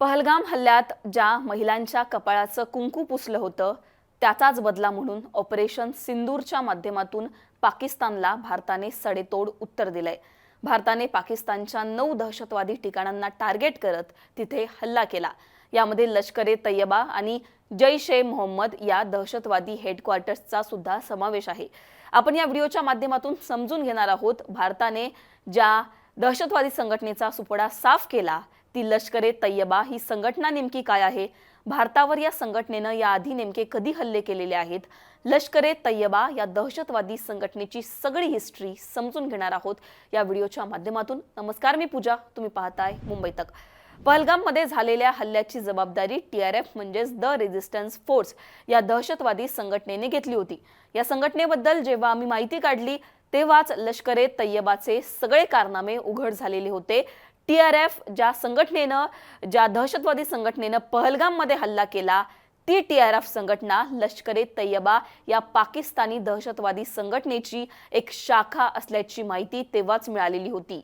पहलगाम हल्ल्यात ज्या महिलांच्या कपाळाचं कुंकू पुसलं होतं त्याचाच बदला म्हणून ऑपरेशन सिंदूरच्या माध्यमातून पाकिस्तानला भारताने सडेतोड उत्तर दिलंय. भारताने पाकिस्तानच्या नऊ दहशतवादी ठिकाणांना टार्गेट करत तिथे हल्ला केला. यामध्ये लष्कर ए तय्यबा आणि जैश ए मोहम्मद या दहशतवादी हेडक्वार्टर्सचा सुद्धा समावेश आहे. आपण या व्हिडिओच्या माध्यमातून समजून घेणार आहोत भारताने ज्या दहशतवादी संघटनेचा सुपडा साफ केला ती लष्कर ए तय्यबा ही संघटना नेमकी काय आहे? भारतावर या संघटनेनं याआधी नेमके कधी हल्ले केलेले आहेत? लष्कर ए तय्यबा या दहशतवादी संघटनेची सगळी हिस्ट्री समजून घेणार आहोत या व्हिडिओच्या माध्यमातून. नमस्कार मी पूजा. तुम्ही पाहताय मुंबई तक. पहलगाममध्ये झालेल्या हल्ल्याची जबाबदारी टी आर एफ म्हणजेच द रेझिस्टन्स फोर्स या दहशतवादी संघटनेने घेतली होती. या संघटनेबद्दल जेव्हा आम्ही माहिती काढली तेव्हाच लष्करे तय्यबाचे सगळे कारनामे उघड झालेले होते. टीआरएफ ज्या संघटनेनं ज्या दहशतवादी संघटनेनं पहलगाममध्ये हल्ला केला ती टीआरएफ संघटना लष्करे तय्यबा या पाकिस्तानी दहशतवादी संघटनेची एक शाखा असल्याची माहिती तेव्हाच मिळालेली होती.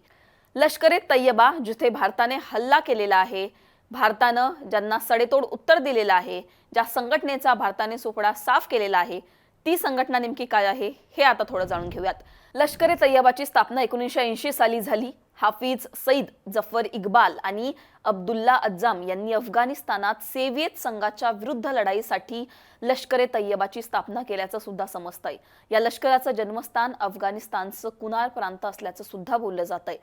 लष्करे तय्यबा जिथे भारताने हल्ला केलेला आहे भारतानं ज्यांना सडेतोड उत्तर दिलेलं आहे ज्या संघटनेचा भारताने सोपडा साफ केलेला आहे ती संघटना नेमकी काय आहे हे आता थोडं जाणून घेऊयात. लष्कर ए तय्यबाची स्थापना एकोणीसशे ऐंशी साली झाली. हाफिज सईद जफर इक्बाल आणि अब्दुल्ला अज्जाम यांनी अफगाणिस्तानात सेव्हिएत संघाच्या विरुद्ध लढाईसाठी लष्कर ए तय्यबाची स्थापना केल्याचं सुद्धा समजतंय. या लष्कराचं जन्मस्थान अफगाणिस्तानचं कुनार प्रांत असल्याचं सुद्धा बोललं जात आहे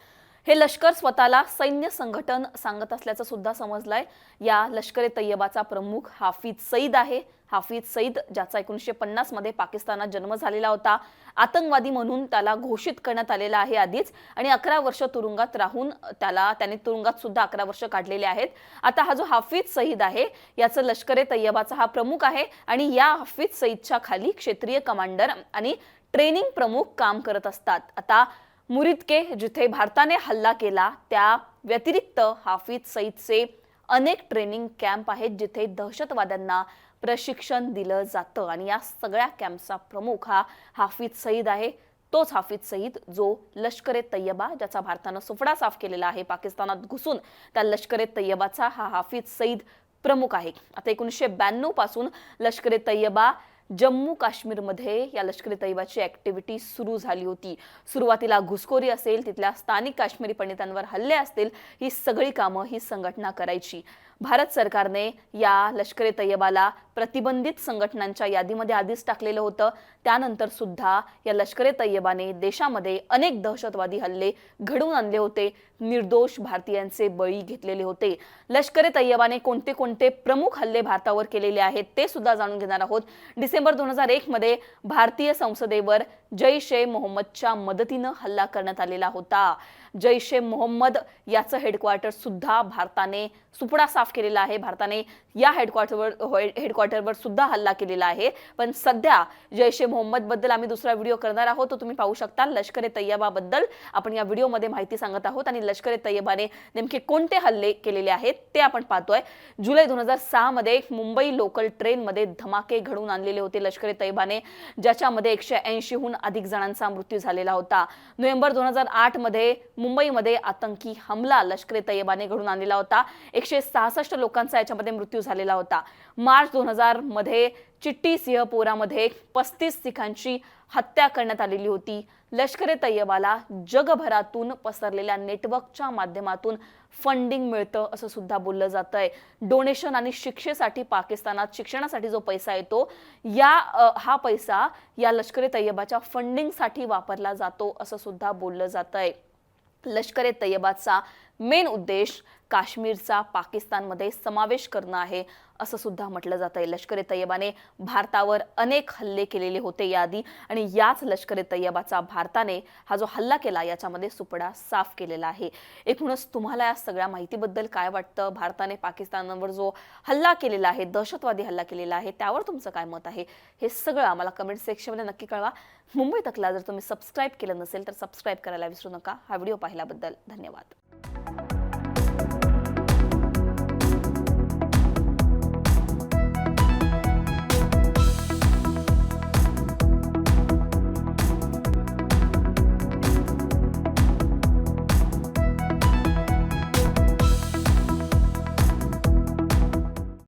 हे लष्कर स्वतःला सैन्य संघटन सांगत असल्याचं सुद्धा समजलंय. या लष्कर ए तय्यबाचा प्रमुख हाफिज सईद आहे. हाफिज सईद ज्याचा एकोणीसशे पन्नासमध्ये पाकिस्तानात जन्म झालेला होता. आतंकवादी म्हणून त्याला घोषित करण्यात आलेला आहे आधीच. आणि अकरा वर्ष तुरुंगात राहून त्याला त्याने तुरुंगात सुद्धा अकरा वर्ष काढलेले आहेत. आता हा जो हाफिज सईद आहे याचं लष्कर ए तय्यबाचा हा प्रमुख आहे. आणि या हाफिज सईदच्या खाली क्षेत्रीय कमांडर आणि ट्रेनिंग प्रमुख काम करत असतात. आता मुरिदके जिथे भारताने हल्ला केला त्या व्यतिरिक्त हाफिज सईदचे अनेक ट्रेनिंग कॅम्प आहेत जिथे दहशतवाद्यांना प्रशिक्षण दिलं जातं. आणि या सगळ्या कॅम्पचा प्रमुख हा हाफिज सईद आहे. तोच हाफिज सईद जो लष्कर ए तय्यबा ज्याचा भारतानं सुफडा साफ केलेला आहे पाकिस्तानात घुसून त्या लष्कर ए तय्यबाचा हा हाफिज सईद प्रमुख आहे. आता एकोणीसशे ब्याण्णवपासून लष्कर ए तय्यबा जम्मू काश्मीरमध्ये या लष्करी तैबाची ऍक्टिव्हिटी सुरू झाली होती. सुरुवातीला घुसखोरी असेल तिथल्या स्थानिक काश्मीरी पंडितांवर हल्ले असतील ही सगळी कामं ही संघटना करायची. भारत सरकारने या लष्करे तैयबाला प्रतिबंधित संघटनांच्या यादीमध्ये आधीच टाकलेलं होतं. त्यानंतर सुद्धा या लष्करे तैयबाने देशामध्ये अनेक दहशतवादी हल्ले घडवून आणले होते. निर्दोष भारतीयांचे बळी घेतलेले होते. लष्करे तैयबाने कोणते कोणते प्रमुख हल्ले भारतावर केलेले आहेत ते सुद्धा जाणून घेणार आहोत. डिसेंबर दोन हजार एक मध्ये भारतीय संसदेवर जैश ए मोहम्मदच्या मदतीनं हल्ला करण्यात आलेला होता. जैश ए मोहम्मद याचं हेडक्वार्टर सुद्धा भारताने सुपडा साफ केलेला आहे. भारताने या हेडक्वार्टरवर हेडक्वार्टरवर सुद्धा हल्ला केलेला आहे. पण सध्या जैश ए मोहम्मदबद्दल आम्ही दुसरा व्हिडिओ करणार आहोत. तो तुम्ही पाहू शकता. लष्कर ए तय्यबाबद्दल आपण या व्हिडिओमध्ये माहिती सांगत आहोत आणि लष्कर ए तय्यबाने नेमके कोणते हल्ले केलेले आहेत ते आपण पाहतोय. जुलै दोन हजार सहा मध्ये मुंबई लोकल ट्रेनमध्ये धमाके घडवून आणलेले होते लष्कर ए तय्यबाने ज्याच्यामध्ये एकशे ऐंशीहून अधिक जणांचा मृत्यू झालेला होता. नोव्हेंबर दोन हजार आठमध्ये मुंबईमध्ये आतंकी हमला लष्कर तय्यबाने घडून आणलेला होता. एकशे सहासष्ट लोकांचा याच्यामध्ये मृत्यू झालेला होता. मार्च दोन हजारमध्ये चिट्टी सिंहपोरामध्ये पस्तीस सिखांची हत्या करण्यात आलेली होती. लष्कर ए तय्यबाला जगभरातून पसरलेल्या नेटवर्कच्या माध्यमातून फंडिंग मिळतं असं सुद्धा बोललं जात आहे डोनेशन आणि शिक्षेसाठी पाकिस्तानात शिक्षणासाठी जो पैसा येतो या हा पैसा या लष्कर ए तय्यबाच्या फंडिंगसाठी वापरला जातो असं सुद्धा बोललं जात आहे लष्कर ए तय्यबाचा मेन उद्देश काश्मीरचा पाकिस्तानमध्ये समावेश करणं आहे असं सुद्धा म्हटलं जात आहे. लष्कर ए तय्यबाने भारतावर अनेक हल्ले केलेले होते याआधी आणि याच लष्कर ए तय्यबाचा भारताने हा जो हल्ला केला याच्यामध्ये सुपडा साफ केलेला आहे. एकूणच तुम्हाला या सगळ्या माहितीबद्दल काय वाटतं? भारताने पाकिस्तानवर जो हल्ला केलेला आहे दहशतवादी हल्ला केलेला आहे त्यावर तुमचं काय मत आहे? हे सगळं आम्हाला कमेंट सेक्शनमध्ये नक्की कळवा. मुंबई तकला जर तुम्ही सबस्क्राईब केलं नसेल तर सबस्क्राईब करायला विसरू नका. हा व्हिडिओ पाहिल्याबद्दल धन्यवाद.